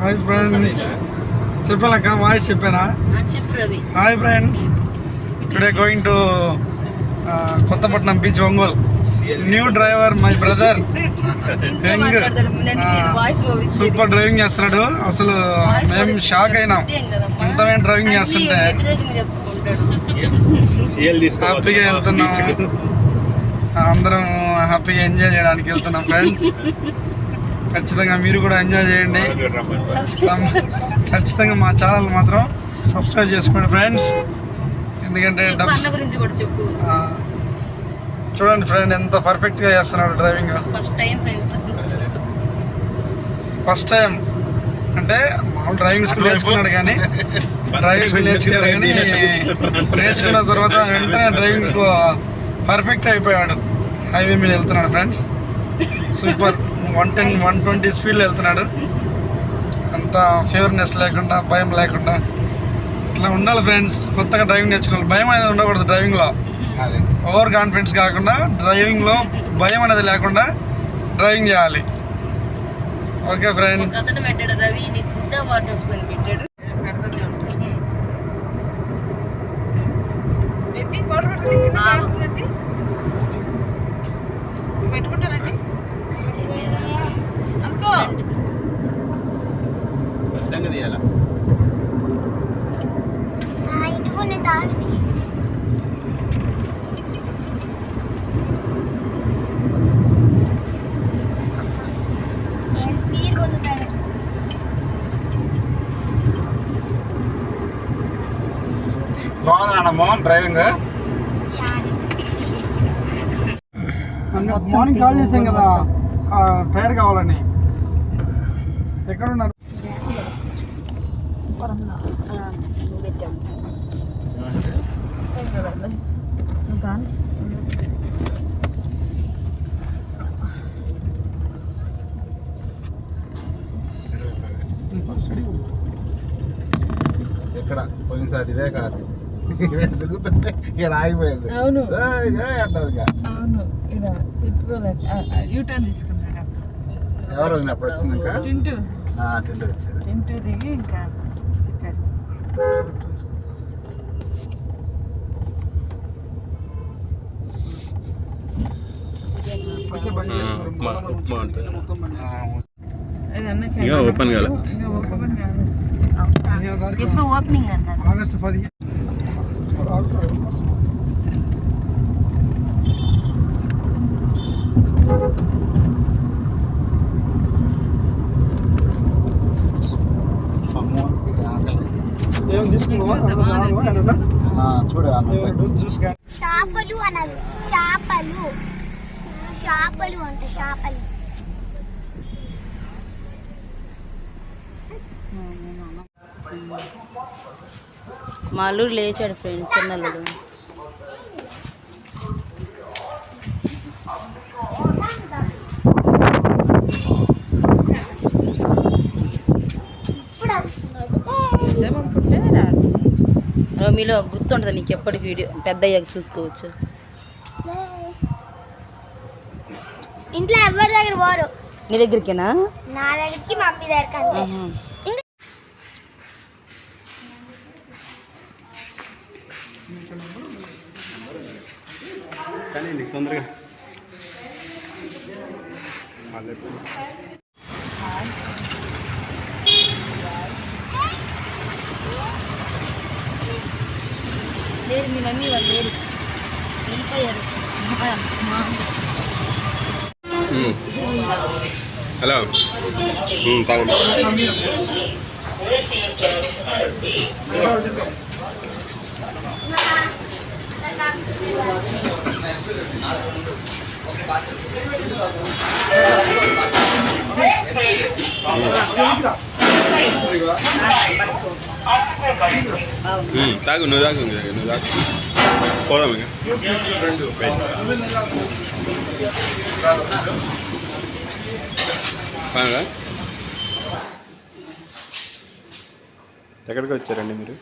Hi friends చెప్పాలక్క voice చెప్పానా? Hi friends today going to Kothapatnam beach Ongole. New driver my brother young. Super driving చేస్తున్నాడు. అసలు మేము shock అయినాం? ఇంతమైన driving చేస్తుంటే. హ్యాపీగా వెళ్తున్నాం. అందరం హ్యాపీగా ఎంజాయ్ చేయడానికి వెళ్తున్నాం ఫ్రెండ్స్ ఖచ్చితంగా మీరు కూడా ఎంజాయ్ చేయండి. ఖచ్చితంగా మా ఛానల్ మాత్రం సబ్స్క్రైబ్ చేసుకోండి ఫ్రెండ్స్ ఎందుకంటే చూడండి ఫ్రెండ్ ఎంత పర్ఫెక్ట్గా చేస్తున్నాడు driving first time friends first time అంటే మామూలు డ్రైవింగ్ స్కూల్ నేర్చుకున్నాడు కానీ డ్రైవింగ్ స్కూల్ నేర్చుకున్నాడు కానీ నేర్చుకున్న తర్వాత వెంటనే డ్రైవింగ్ పర్ఫెక్ట్ అయిపోయాడు. హైవే మీద వెళ్తున్నాడు friends. Super. One ten one twenty స్పీడ్లో వెళ్తున్నాడు. అంత ఫేవర్నెస్ లేకుండా భయం లేకుండా. ఇట్లా ఉండాలి ఫ్రెండ్స్. కొత్తగా డ్రైవింగ్ నేర్చుకోవాలి. భయం అనేది ఉండకూడదు డ్రైవింగ్లో. అదే. ఓవర్ కాన్ఫిడెన్స్ కాకుండా డ్రైవింగ్లో భయం అనేది లేకుండా డ్రైవింగ్ చేయాలి. Okay friend. ఒక అతను పెట్టాడు బాగుందా మోహన్ డ్రైవింగ్ మార్నింగ్ కాల్ చేసాం కదా ఆ, టైర్ కావాలని ఎక్కడ ఉన్నారు ఎక్కడ? పోయినసారి ఇదే కాదు. తిరుగుతుంటే ఇక్కడ ఆగిపోయింది. అవును. అంటారు అవును. ఇక్కడ తిప్పుకోలేదు యూటర్న్ తీసుకున్నాడు ఎవరు వదిన అప్పుడు వచ్చింది ఇంకా? టింటూ. టిండు వచ్చాడు టింటూ దిగి ఇంకా. ఉప్మా, ఉప్మా అన్న ఇంకా ఓపెన్ కాలే. ఎప్పుడు ఓపెనింగ్ అన్నారు. ఆగస్టు చూడు చేపలు అన్నది చేపలు. చేపలు అంట చేపలు. మా అల్లుడు లేచాడు ఫ్రెండ్ చిన్నల్లుడు మీలో గుర్తుంటుంది నీకు ఎప్పటికి వీడియో పెద్ద అయ్యాక చూసుకోవచ్చు ఇంట్లో ఎవరి దగ్గర పోరు? నీ దగ్గరికేనా? నా దగ్గరికి మమ్మీ దగ్గరికి అంతే. కానీ నీకు తొందరగా. లేరు మీ మమ్మీ వాళ్ళు లేరు. వెళ్ళిపోయారు. మా- మా హలో తాగండి తాగు నువ్వు తాగు నువ్వు తాగు పోదాం ఇక బాగా ఎక్కడికి వచ్చారండి మీరు?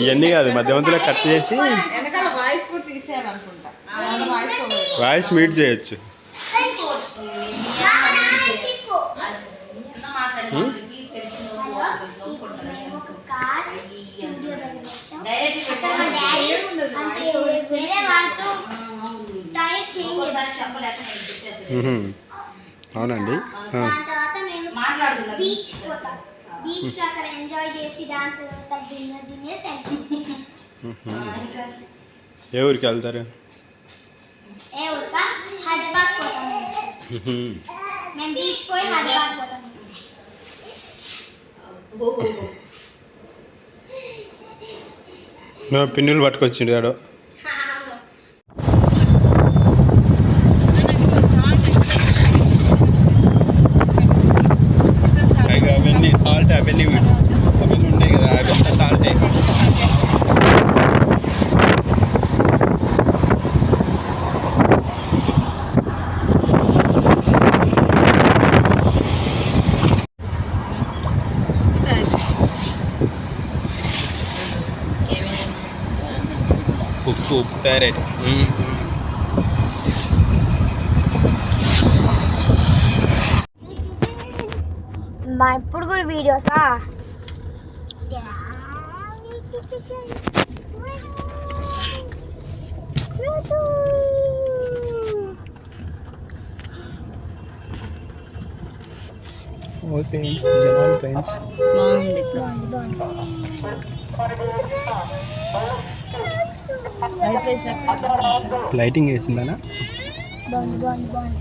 ఇవన్నీ కాదు మధ్య మధ్యలో కట్ చేసి వాయిస్ మీట్ చేయొచ్చు ఉమ్, మేము ఒక కార్ స్టూడియో దగ్గర వచ్చాం అక్కడ మా డాడీ అంటే వేరే వాళ్ళతో చేంజ్. అవునండి. ఆ, దాని తర్వాత మేము బీచ్ పోతాం. బీచ్లో అక్కడ ఎంజాయ్ చేసి దాని తర్వాత డిన్నర్ తినేసి. ఏ ఊరికి వెళ్తారు? ఏ ఊరికా? హైదరాబాద్ పోతాం. మేము. బీచ్ పోయి హైదరాబాద్ పోతాం. మేము పిన్నులు పట్టుకొచ్చిండు ఆడో ఇప్పుడు కూడా వీడియోసా? జనాలు పెయింట్స్ బాగుంది. లైటింగ్ వేసిందనా? బాగుంది బాగుంది బాగుంది.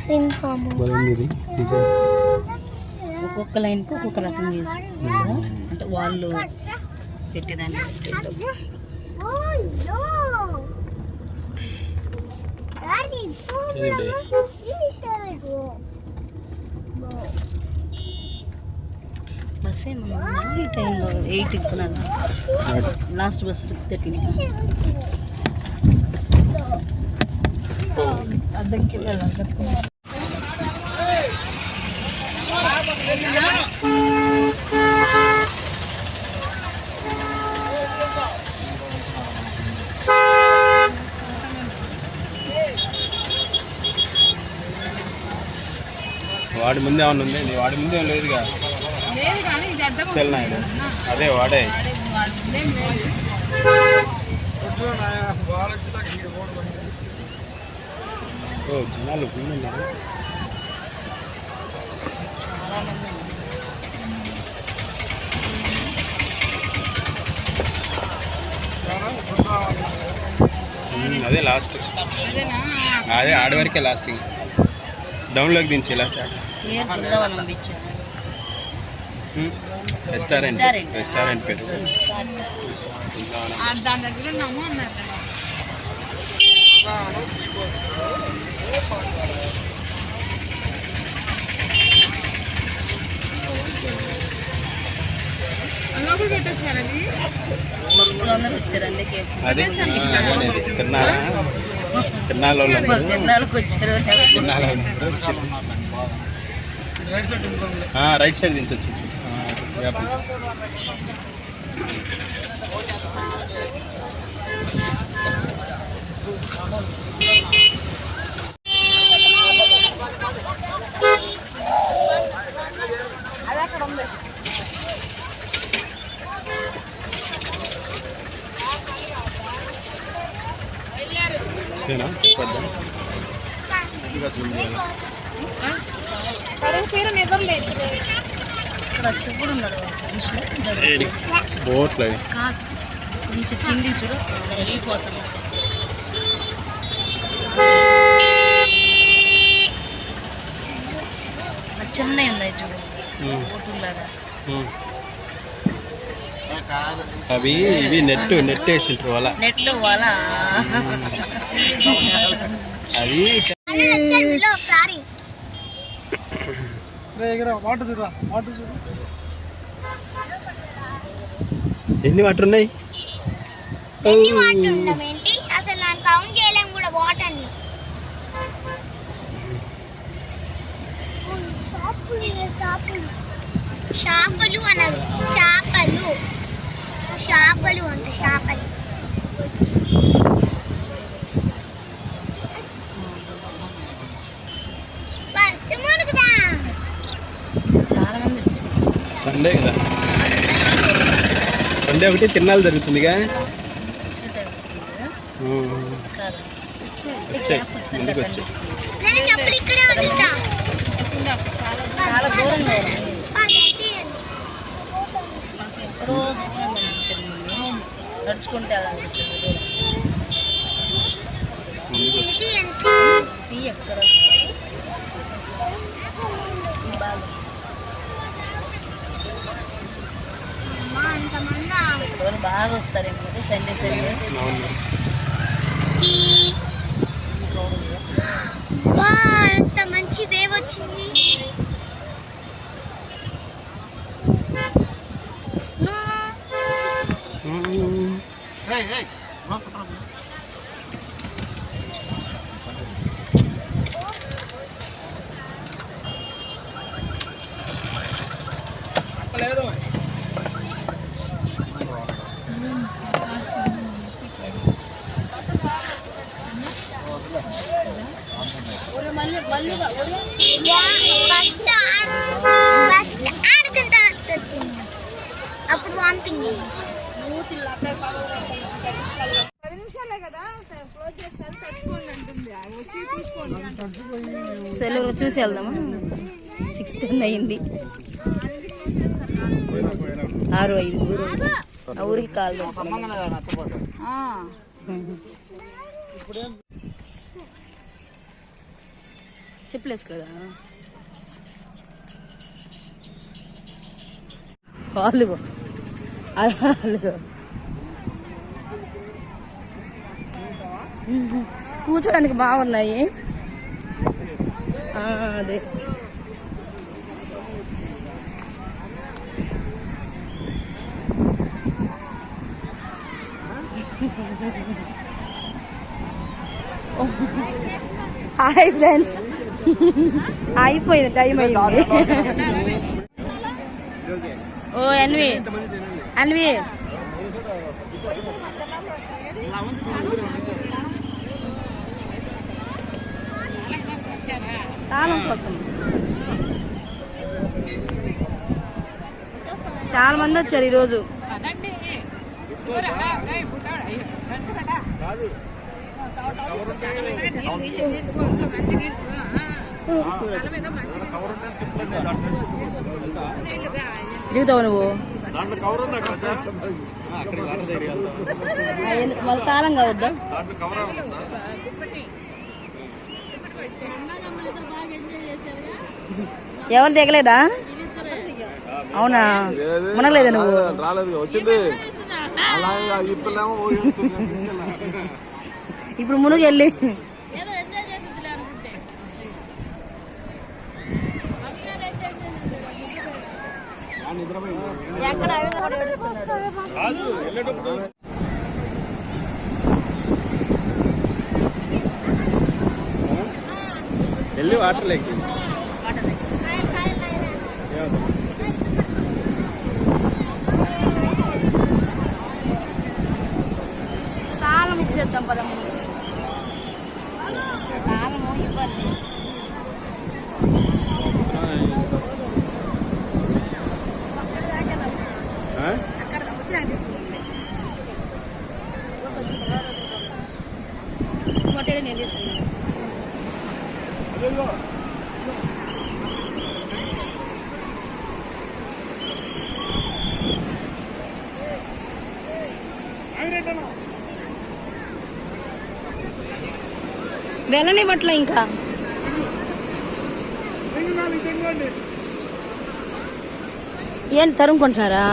సింహము బాగుంది డిజైన్ ఒక్కొక్క లైన్కి ఒక్కొక్క రకం చేసి అంటే వాళ్ళు పెట్టేదాన్ని bus time you. Yeah. Yeah. Yeah. Yeah. Yeah. వాడి ముందే ఏమన్నా ఉంది? నీ వాడి ముందే ఏం లేదుగా. తెల్లనాయుడు అదే వాడే. ఓ జనాలు ఉన్నారు? అదే లాస్ట్. అదే ఆడి వరకే లాస్ట్ డౌన్లోకి దించి లాస్ట్ ఏ బృందావనం బీచ్ రెస్టారెంట్. రెస్టారెంట్. పేరు. దాని దగ్గర ఉన్నాము అన్నారు అదే. తిన్నారా? తిన్నాళ్ళు వాళ్ళందరూ తిరునాళ్ళకి వచ్చారు. రైట్ సైడ్ దించొచ్చు వేప. అది బోట్లు కొంచెం కింది చూడు. వెళ్ళిపోతాను. చిన్నవి ఉన్నాయి చూడు. ఉమ్. అవి ఇవి నెట్ నెట్ వేసింటారు అలా నెట్లో వాళ్ళ. అవి వీళ్ళు ఎన్ని వాటర్ ఉన్నాయి? ఎన్ని వాటర్ ఉండవు ఏంటి అసలు ನಾನು కౌంట్ చేయలేము కూడా వాటర్ని. షాపులు షాపులు. అన్నది చేపలు చేపలు అంట చేపలు. ఫస్ట్ మునుగుదా? చాలా మంది వచ్చారు. సండే కదా? సండే ఒకటి తిరణాలు జరుగుతుందిగా? వచ్చాయి. ముందుకు వచ్చాయి. చాలా దూరం. నడుచుకుంటే. తీ ఎక్కడ? బాగా వస్తారేమో కదా సండే సండే అవును వా, ఎంత మంచి వేవ్ వచ్చింది నో. ఉమ్. లేదు వా, ఫస్ట్. అప్పుడు చూసి వెళ్దామా? సిక్స్ టెన్ అయింది. ఆరు ఐదు. ఊరు ఆ ఊరికి కాల్ చెప్పలేసు కదా. వాళ్ళు. వాళ్ళు. కూర్చోడానికి బాగున్నాయి. అదే. Hi friends. అయిపోయింది టైం అయింది ఓ అన్వి అన్వి తాళం కోసం చాలా మంది వచ్చారు ఈరోజు దిగుతావు నువ్వు? ఎందుకు మళ్ళీ తాళం కావద్దా? ఎవరు దిగలేదా? అవునా? మునగలేదా నువ్వు? రాలేదు వచ్చింది. ఇప్పుడు మునుగు వెళ్ళి ఎక్కడ వెళ్ళి వాటర్ లేకి తాళం ఇచ్చేద్దాం పదమ్మ ఇంకోటి నేను తీసుకున్నాను. వెళ్ళనివ్వట్లే ఇంకా. ఏం తరుముకుంటున్నారా?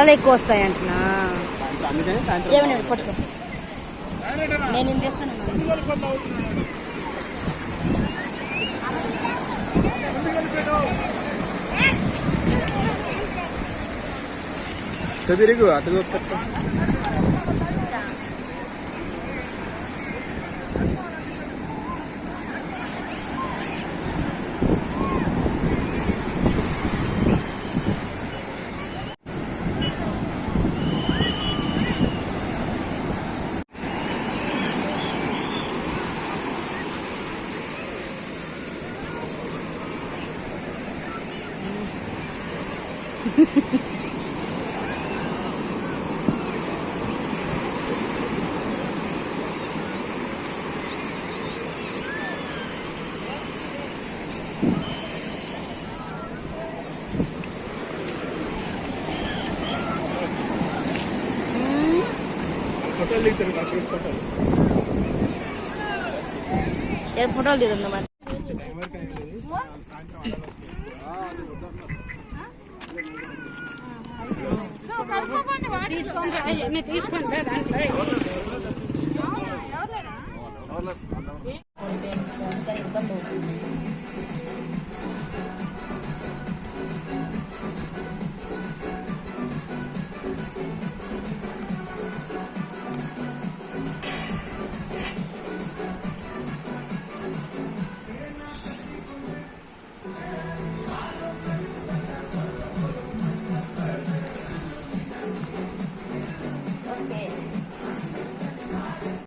అలలు ఎక్కువ వస్తాయి అంటున్నా. ఏమన్నా పట్టుకో. నేను ఏం చేస్తాను? తిరుగు అటు చూస్తా ఫోటోలు దిగుతారు ఫోటోలు తీసుకోండి తీసుకోండి